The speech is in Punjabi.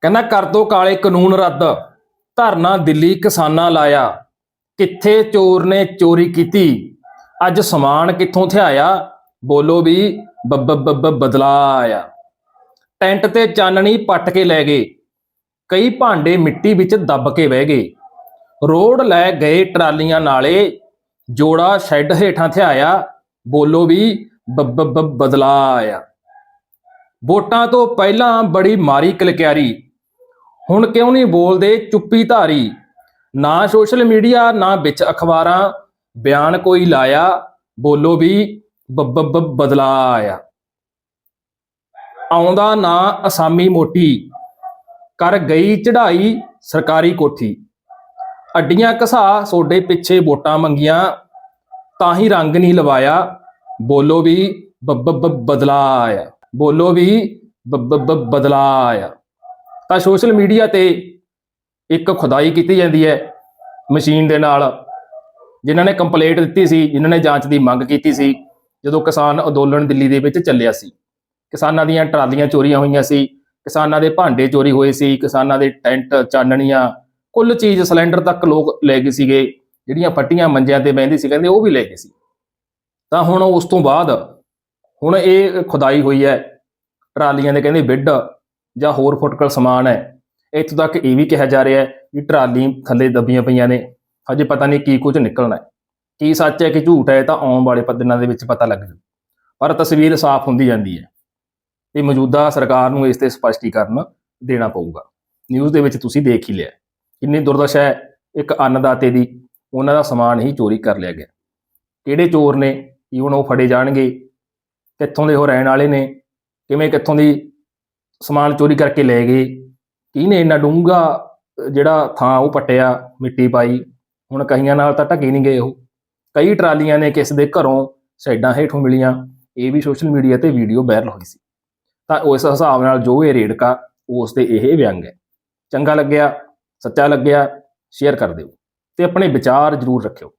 ਕਹਿੰਦਾ, ਕਰ ਦੋ ਕਾਲੇ ਕਾਨੂੰਨ ਰੱਦ। ਧਰਨਾ ਦਿੱਲੀ ਕਿਸਾਨਾਂ ਲਾਇਆ। ਕਿੱਥੇ ਚੋਰ ਨੇ ਚੋਰੀ ਕੀਤੀ? ਅੱਜ ਸਮਾਨ ਕਿੱਥੋਂ ਥਿਆਇਆ? ਬੋਲੋ ਵੀ ਬੱਬ ਬੱਬ ਬਦਲਾ ਆਇਆ ਟੈਂਟ ਤੇ ਚਾਨਣੀ ਪੱਟ ਕੇ ਲੈ ਗਏ। ਕਈ ਭਾਂਡੇ ਮਿੱਟੀ ਵਿੱਚ ਦੱਬ ਕੇ ਬਹਿ ਗਏ। ਰੋਡ ਲੈ ਗਏ ਟਰਾਲੀਆਂ ਨਾਲੇ। ਜੋੜਾ ਸ਼ੈੱਡ ਹੇਠਾਂ ਥਿਆਇਆ। ਬੋਲੋ ਵੀ ਬੱਬ ਬੱਬ ਬਦਲਾ ਆਇਆ ਵੋਟਾਂ ਤੋਂ ਪਹਿਲਾਂ ਬੜੀ ਮਾਰੀ ਕਲਕਿਆਰੀ। ਹੁਣ ਕਿਉਂ ਨਹੀਂ ਬੋਲਦੇ ਚੁੱਪੀ ਧਾਰੀ? ਨਾ ਸੋਸ਼ਲ ਮੀਡੀਆ ਨਾ ਵਿੱਚ ਅਖਬਾਰਾਂ। ਬਿਆਨ ਕੋਈ ਲਾਇਆ, ਬੋਲੋ ਵੀ ਬੱਬ ਬੱਬ ਬਦਲਾ ਆਇਆ ਆਉਂਦਾ ਨਾ ਅਸਾਮੀ ਮੋਟੀ। ਕਰ ਗਈ ਚੜਾਈ ਸਰਕਾਰੀ ਕੋਠੀ। ਅੱਡੀਆਂ ਘਸਾ ਸੋਡੇ ਪਿੱਛੇ ਵੋਟਾਂ ਮੰਗੀਆਂ। ਤਾਂ ਹੀ ਰੰਗ ਨਹੀਂ ਲਵਾਇਆ। ਬੋਲੋ ਵੀ ਬੱਬ ਬੱਬ ਬਦਲਾ ਆਇਆ ਬੋਲੋ ਵੀ ਬੱਬ ਬੱਬ ਬਦਲਾ ਆਇਆ ਤਾਂ ਸੋਸ਼ਲ ਮੀਡੀਆ ਤੇ ਇੱਕ ਖੁਦਾਈ ਕੀਤੀ ਜਾਂਦੀ ਹੈ ਮਸ਼ੀਨ ਦੇ ਨਾਲ, ਜਿਨ੍ਹਾਂ ਨੇ ਕੰਪਲੇਂਟ ਦਿੱਤੀ ਸੀ, ਜਿਨ੍ਹਾਂ ਨੇ ਜਾਂਚ ਦੀ ਮੰਗ ਕੀਤੀ ਸੀ, ਜਦੋਂ ਕਿਸਾਨ ਅੰਦੋਲਨ ਦਿੱਲੀ ਦੇ ਵਿੱਚ ਚੱਲਿਆ ਸੀ। ਕਿਸਾਨਾਂ ਦੀਆਂ ਟਰਾਲੀਆਂ ਚੋਰੀਆਂ ਹੋਈਆਂ ਸੀ, ਕਿਸਾਨਾਂ ਦੇ ਭਾਂਡੇ ਚੋਰੀ ਹੋਏ ਸੀ, ਕਿਸਾਨਾਂ ਦੇ ਟੈਂਟ ਚਾਨਣੀਆਂ, ਕੁੱਲ ਚੀਜ਼ ਸਿਲੰਡਰ ਤੱਕ ਲੋਕ ਲੈ ਗਏ ਸੀਗੇ, ਜਿਹੜੀਆਂ ਫੱਟੀਆਂ ਮੰਜਿਆਂ ਤੇ ਬਹਿੰਦੇ ਸੀ, ਕਹਿੰਦੇ ਉਹ ਵੀ ਲੈ ਗਏ ਸੀ। ਤਾਂ ਹੁਣ ਉਸ ਤੋਂ ਬਾਅਦ, ਹੁਣ ਇਹ ਖੁਦਾਈ ਹੋਈ ਹੈ, ਟਰਾਲੀਆਂ ਦੇ ਕਹਿੰਦੇ ਬਿੱਡ ਜਾਂ ਹੋਰ ਫੁੱਟਕਲ ਸਮਾਨ ਹੈ, ਇੱਥੋਂ ਤੱਕ ਇਹ ਵੀ ਕਿਹਾ ਜਾ ਰਿਹਾ ਹੈ ਵੀ ਟਰਾਲੀ ਥੱਲੇ ਦੱਬੀਆਂ ਪਈਆਂ ਨੇ। ਹਜੇ ਪਤਾ ਨਹੀਂ ਕੀ ਕੁਝ ਨਿਕਲਣਾ ਹੈ। ਕੀ ਸੱਚ ਹੈ ਕਿ ਝੂਠ ਹੈ ਤਾਂ ਆਉਣ ਵਾਲੇ ਪ- ਦਿਨਾਂ ਦੇ ਵਿੱਚ ਪਤਾ ਲੱਗ ਜੂ। ਪਰ ਤਸਵੀਰ ਸਾਫ਼ ਹੁੰਦੀ ਜਾਂਦੀ ਹੈ। ਤੇ ਮੌਜੂਦਾ ਸਰਕਾਰ ਨੂੰ ਇਸ ਤੇ ਸਪਸ਼ਟੀਕਰਨ ਦੇਣਾ ਪਊਗਾ। ਨਿਊਜ਼ ਦੇ ਵਿੱਚ ਤੁਸੀਂ ਦੇਖ ਹੀ ਲਿਆ। ਕਿੰਨੀ ਦੁਰਦਸ਼ਾ ਹੈ, ਇੱਕ ਅੰਨਦਾਤੇ ਦੀ। ਉਹਨਾਂ ਦਾ ਸਮਾਨ ਹੀ ਚੋਰੀ ਕਰ ਲਿਆ ਗਿਆ। ਕਿਹੜੇ ਚੋਰ ਨੇ? ਕੀ ਹੁਣ ਉਹ ਫੜੇ ਜਾਣਗੇ? ਕਿੱਥੋਂ ਦੇ ਉਹ ਰਹਿਣ ਵਾਲੇ ਨੇ? ਕਿਵੇਂ ਕਿੱਥੋਂ ਦੀ ਸਮਾਨ ਚੋਰੀ ਕਰਕੇ ਲੈ ਗਏ। ਕਿਹਨੇ ਇੰਨਾ ਡੂੰਘਾ ਜਿਹੜਾ ਥਾਂ ਉਹ ਪੱਟਿਆ, ਮਿੱਟੀ ਪਾਈ? ਹੁਣ ਕਈਆਂ ਨਾਲ ਤਾਂ ਢਕੇ ਨਹੀਂ ਗਏ ਉਹ। ਕਈ ਟਰਾਲੀਆਂ ਨੇ ਕਿਸ ਦੇ ਘਰੋਂ ਸਾਈਡਾਂ ਹੇਠੋਂ ਮਿਲੀਆਂ। ਇਹ ਵੀ ਸੋਸ਼ਲ ਮੀਡੀਆ ਤੇ ਵੀਡੀਓ ਵਾਇਰਲ ਹੋਈ ਸੀ। ਤਾਂ ਉਸ ਹਿਸਾਬ ਨਾਲ ਜੋ ਇਹ ਰੇੜਕਾ, ਉਸ ਤੇ ਇਹ ਵਿਅੰਗ ਹੈ। ਚੰਗਾ ਲੱਗਿਆ, ਸੱਚਾ ਲੱਗਿਆ ਸ਼ੇਅਰ ਕਰ ਦਿਓ। ਤੇ ਆਪਣੇ ਵਿਚਾਰ ਜ਼ਰੂਰ ਰੱਖਿਓ।